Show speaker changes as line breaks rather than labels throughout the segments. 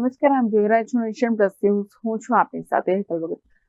નમસ્કાર, આમ જોઈ રહ્યા છો નેશન પ્લસ ન્યૂઝ. હું છું આપની સાથે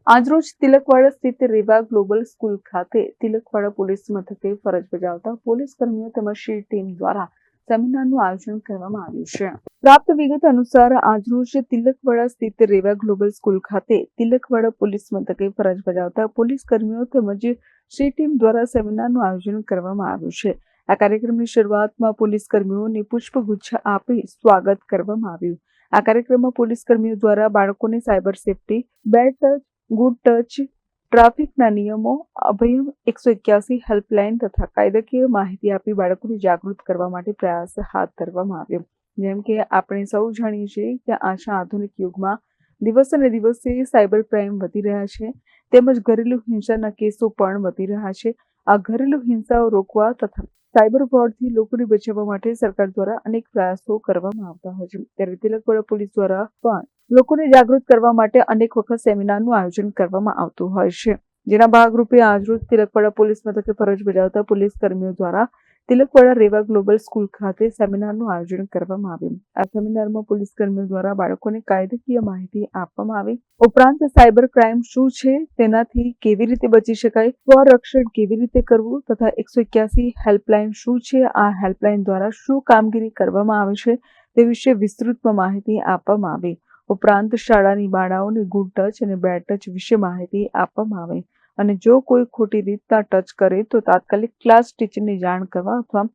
આજરોજ તિલકવાડા સ્થિત રેવા ગ્લોબલ સ્કૂલ ખાતે તિલકવાડા પોલીસ મથકે ફરજ બજાવતા પોલીસ કર્મીઓ તેમજ શી ટીમ દ્વારા સેમિનારનું આયોજન કરવામાં આવ્યું છે. પ્રાપ્ત વિગત અનુસાર, આજરોજ તિલકવાડા સ્થિત રેવા ગ્લોબલ સ્કૂલ ખાતે તિલકવાડા પોલીસ મથકે ફરજ બજાવતા પોલીસ કર્મીઓ તેમજ શી ટીમ દ્વારા સેમિનારનું આયોજન કરવામાં આવ્યું છે. આ કાર્યક્રમની શરૂઆતમાં પોલીસ કર્મીઓને પુષ્પગુચ્છ આપી સ્વાગત કરવામાં આવ્યું. આ કાર્યક્રમમાં પોલીસ કર્મીઓ દ્વારા બાળકોને cyber safety, bad touch, good touch, ટ્રાફિકના નિયમો, અભયમ એકસો એક્યાસી હેલ્પલાઇન તથા કાયદાકીય માહિતી આપી બાળકોને જાગૃત કરવા માટે પ્રયાસ હાથ ધરવામાં આવ્યો. જેમ કે આપણે સૌ જાણીએ છીએ કે આશા આધુનિક યુગમાં દિવસે ને દિવસે સાયબર ક્રાઇમ વધી રહ્યા છે, તેમજ ઘરેલુ હિંસાના કેસો પણ વધી રહ્યા છે. આ ઘરેલુ હિંસાઓ રોકવા તથા સાયબર ફ્રોડથી લોકોને બચાવવા માટે સરકાર દ્વારા અનેક પ્રયાસો કરવામાં આવતા હોય છે. ત્યારે તિલકવાડા પોલીસ દ્વારા પણ લોકોને જાગૃત કરવા માટે અનેક વખત સેમિનારનું આયોજન કરવામાં આવતું હોય છે. જેના ભાગરૂપે આજરોજ તિલકવાડા પોલીસ મથકે ફરજ બજાવતા પોલીસ કર્મીઓ દ્વારા તિલકવાડા રેવા ગ્લોબલ સ્કૂલ ખાતે સેમિનારનું આયોજન કરવામાં આવ્યું. આ સેમિનારમાં પોલીસ કર્મીઓ દ્વારા બાળકોને કાયદાકીય માહિતી આપવામાં આવી. ઉપરાંત સાયબર ક્રાઇમ શું છે, તેનાથી કેવી રીતે બચી શકાય, સ્વરક્ષણ કેવી રીતે કરવું તથા એકસો એક્યાસી હેલ્પલાઇન શું છે, આ હેલ્પલાઇન દ્વારા શું કામગીરી કરવામાં આવે છે, તે વિશે વિસ્તૃતમાં માહિતી આપવામાં આવી. ઉપરાંત શાળાની બાળાઓને ગુડ ટચ અને બેડ ટચ વિશે માહિતી આપવામાં આવી. અને જો કોઈ ખોટી રીતના ટચ કરે તો તાત્કાલિક ક્લાસ ટીચરને જાણ કરવા અથવા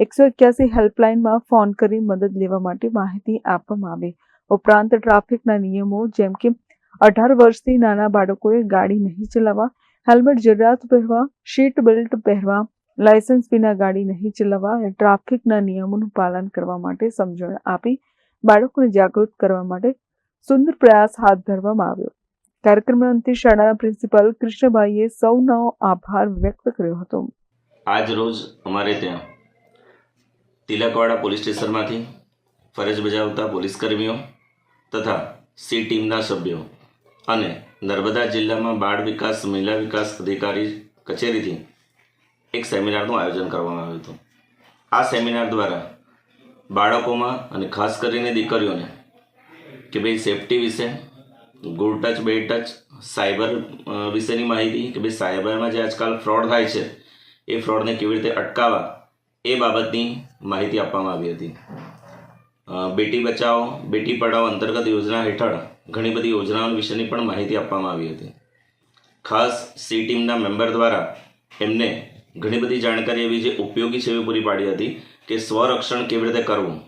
એકસો એક્યાસી હેલ્પલાઇનમાં ફોન કરી મદદ લેવા માટે માહિતી આપવામાં આવે. ઉપરાંત ટ્રાફિકના નિયમો જેમ કે અઢાર વર્ષથી નાના બાળકોએ ગાડી નહીં ચલાવવા હેલ્મેટ જરૂરિયાત પહેરવા સીટ બેલ્ટ પહેરવા લાયસન્સ વિના ગાડી નહીં ચલાવવા ટ્રાફિકના નિયમોનું પાલન કરવા માટે સમજણ આપી બાળકોને જાગૃત કરવા માટે સુંદર પ્રયાસ હાથ ધરવામાં આવ્યો. કાર્યક્રમના અંતે શાળાના પ્રિન્સિપાલ કૃષ્ણભાઈએ સૌનો આભાર વ્યક્ત કર્યો હતો.
આજ રોજ અમારે ત્યાં તિલકવાડા પોલીસ સ્ટેશનમાંથી ફરજ બજાવતા પોલીસ કર્મીઓ તથા સી ટીમના સભ્યો અને નર્મદા જિલ્લામાં બાળ વિકાસ, મહિલા વિકાસ અધિકારી કચેરીથી એક સેમિનારનું આયોજન કરવામાં આવ્યું હતું. આ સેમિનાર દ્વારા બાળકોમાં અને ખાસ કરીને દીકરીઓને કે ભાઈ સેફટી વિશે good touch, bad touch, cyber વિશેની માહિતી કે ભાઈ સાયબરમાં જે આજકાલ ફ્રોડ થાય છે, એ ફ્રોડને કેવી રીતે અટકાવવા, એ બાબતની માહિતી આપવામાં આવી હતી. બેટી બચાવો બેટી પઢાઓ અંતર્ગત યોજના હેઠળ ઘણી બધી યોજનાઓ વિશેની પણ માહિતી આપવામાં આવી હતી. ખાસ સી ટીમના મેમ્બર દ્વારા એમને ઘણી બધી જાણકારી એવી જે ઉપયોગી છે એવી પૂરી પાડી હતી કે સ્વરક્ષણ કેવી રીતે કરવું.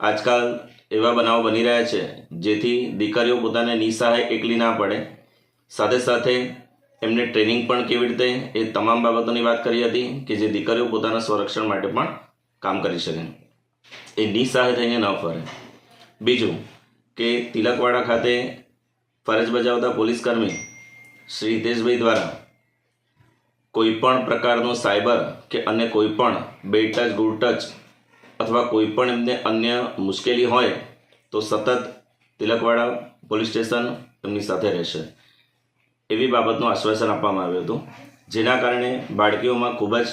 આજકાલ એવા બનાવો બની રહ્યા છે, જેથી દીકરીઓ પોતાને નિસહાય એકલી ના પડે. સાથે સાથે એમને ટ્રેનિંગ પણ કેવી રીતે, એ તમામ બાબતોની વાત કરી હતી કે જે દીકરીઓ પોતાના સંરક્ષણ માટે પણ કામ કરી શકે. એ નિસહાય થઈને ન ફરે. બીજું કે તિલકવાડા ખાતે ફરજ બજાવતા પોલીસકર્મી શ્રી હિતેશભાઈ દ્વારા કોઈ પણ પ્રકારનું સાયબર કે અન્ય કોઈ પણ બેડ ટચ ગુડ ટચ અથવા કોઈ પણ એમને અન્ય મુશ્કેલી હોય, તો સતત તિલકવાડા પોલીસ સ્ટેશન એમની સાથે રહેશે. એવી બાબતનું આશ્વાસન આપવામાં આવ્યું હતું. જેના કારણે બાળકીઓમાં ખૂબ જ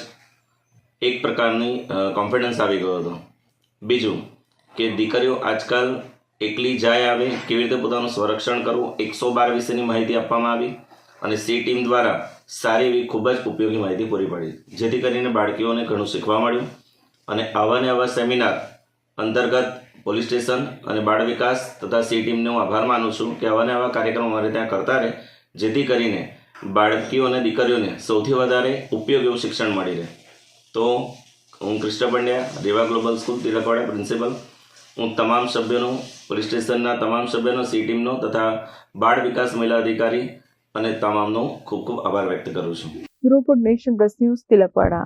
એક પ્રકારની કોન્ફિડન્સ આવી ગયો હતો. બીજું કે દીકરીઓ આજકાલ એકલી જાય આવે કેવી રીતે પોતાનું સંરક્ષણ કરવું, એકસો બાર વિશેની માહિતી આપવામાં આવી અને સી ટીમ દ્વારા સારી એવી ખૂબ જ ઉપયોગી માહિતી પૂરી પાડી. જેથી કરીને બાળકીઓને ઘણું શીખવા મળ્યું. અને આવા ને આવા સેમિનાર અંતર્ગત પોલીસ સ્ટેશન અને બાળ વિકાસ તથા સી ટીમને હું આભાર માનું છું કે આવા ને આવા કાર્યક્રમો અમારે ત્યાં કરતા રહે, જેથી કરીને બાળકીઓ અને દીકરીઓને સૌથી વધારે ઉપયોગ એવું શિક્ષણ મળી રહે. તો હું Krishna Pandya, Reva global school Tilakwada principal. હું તમામ સભ્યોનો, પોલીસ સ્ટેશનના તમામ સભ્યોનો, સી ટીમનો તથા બાળ વિકાસ મહિલા અધિકારી અને તમામનો ખૂબ ખૂબ આભાર વ્યક્ત કરું છું.
Report nation plus news Tilakwada